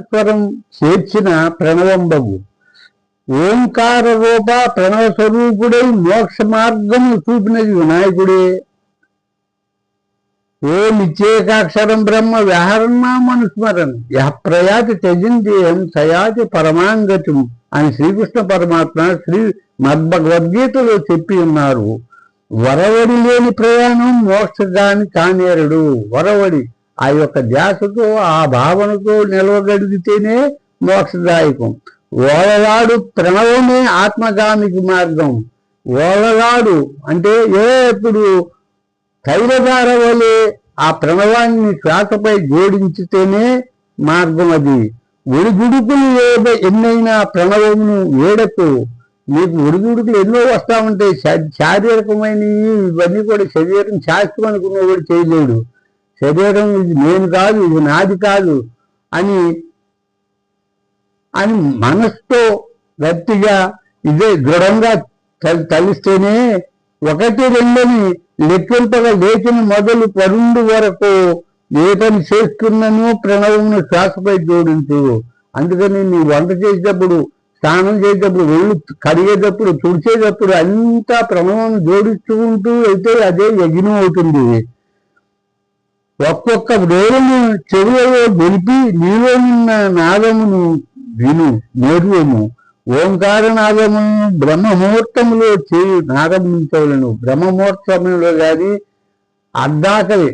స్వరం చేర్చిన ప్రణవంబవు ఓంకార రూప ప్రణవ స్వరూపుడై మోక్ష మార్గము చూపినది వినాయకుడే. ఓ నిత్యేకాక్షరం బ్రహ్మ వ్యాహరణామనుస్మరన్ యహ ప్రయాతి త్యజిందేయం సయాతి పరమాంగతం అని శ్రీకృష్ణ పరమాత్మ శ్రీ మద్భగవద్గీతలో చెప్పి ఉన్నారు. వరవడి లేని ప్రయాణం మోక్షగాని కానేరుడు. వరవడి ఆ యొక్క ధ్యాసతో ఆ భావనతో నిలవగలిగితేనే మోక్షదాయకం. ఓలలాడు ప్రణవమే ఆత్మగామికి మార్గం. ఓలలాడు అంటే ఏ ఎప్పుడు తైలధార వలె ఆ ప్రణవాన్ని శ్వాసపై జోడించితేనే మార్గం అది. ఒడిదుడుకులు ఏదో ఎన్నైనా ప్రణవమును వేడకు మీకు ఒడిదుడుకులు ఎన్నో వస్తా ఉంటాయి శారీరకమైనవి ఇవన్నీ కూడా శరీరం శాస్త్రం అనుకున్నవాడు చేయలేడు. శరీరం ఇది నేను కాదు ఇది నాది కాదు అని అని మనస్తో గట్టిగా ఇదే దృఢంగా తలిస్తేనే ఒకటి రెండని లెక్కింపగా లేచిన మొదలు పరుండు వరకు ఏ పని చేస్తున్నను ప్రణవమును శ్వాసపై జోడించు. అందుకని నీ వంట చేసేటప్పుడు స్నానం చేసేటప్పుడు ఒళ్ళు కడిగేటప్పుడు తుడిచేటప్పుడు అంతా ప్రణవం జోడిస్తూ ఉంటూ అయితే అదే యజ్ఞం అవుతుంది. ఒక్కొక్క డోరును చెరువులో గెలిపి నీలో ఉన్న నాదమును విను నేర్వము ఓంకార నాదమును బ్రహ్మముహూర్తములో చేయు నాదముంచవలను బ్రహ్మముహూర్తములో కానీ అర్ధాకలి.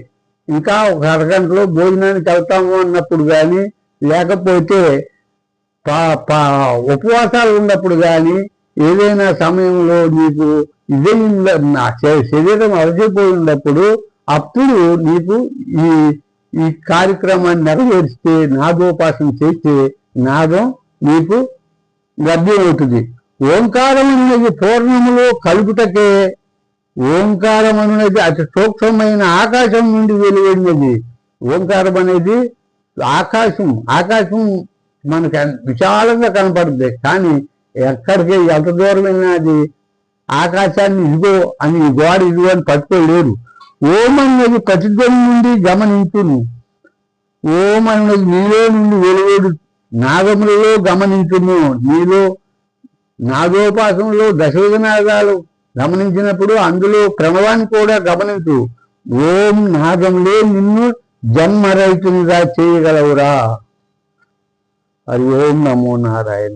ఇంకా ఒక అరగంటలో భోజనానికి వెళ్తాము అన్నప్పుడు కానీ లేకపోతే పా పా ఉపవాసాలు ఉన్నప్పుడు కానీ ఏదైనా సమయంలో నీకు ఇదే నా శ- శరీరం అలసిపోయినప్పుడు అప్పుడు నీకు ఈ ఈ కార్యక్రమాన్ని నెరవేరిస్తే నాదోపాసన చేస్తే నాదం నీకు లభ్యమవుతుంది. ఓంకారం అనేది పూర్ణములో కలుపుటకే ఓంకారం అనేది అతి సూక్ష్మమైన ఆకాశం నుండి వెలువడినది. ఓంకారం అనేది ఆకాశం ఆకాశం మనకి విశాలంగా కనపడుతుంది కానీ ఎక్కడికి ఎంత దూరమైనా అది ఆకాశాన్ని ఇదిగో అని గోడ ఇదిగో అని పట్టుకోలేరు. ఓం అనేది ప్రతిధ్వని నుండి గమనించును ఓం అనేది నీలో నుండి వెలువడు నాగములలో గమనించును నీలో నాగోపాసంలో దశవిధనాదాలు గమనించినప్పుడు అందులో క్రమవాన్ని కూడా గమనించు ఓం నాగంలో నిన్ను జన్మరైతునిగా చేయగలవురా. హరి ఓం నమో నారాయణ.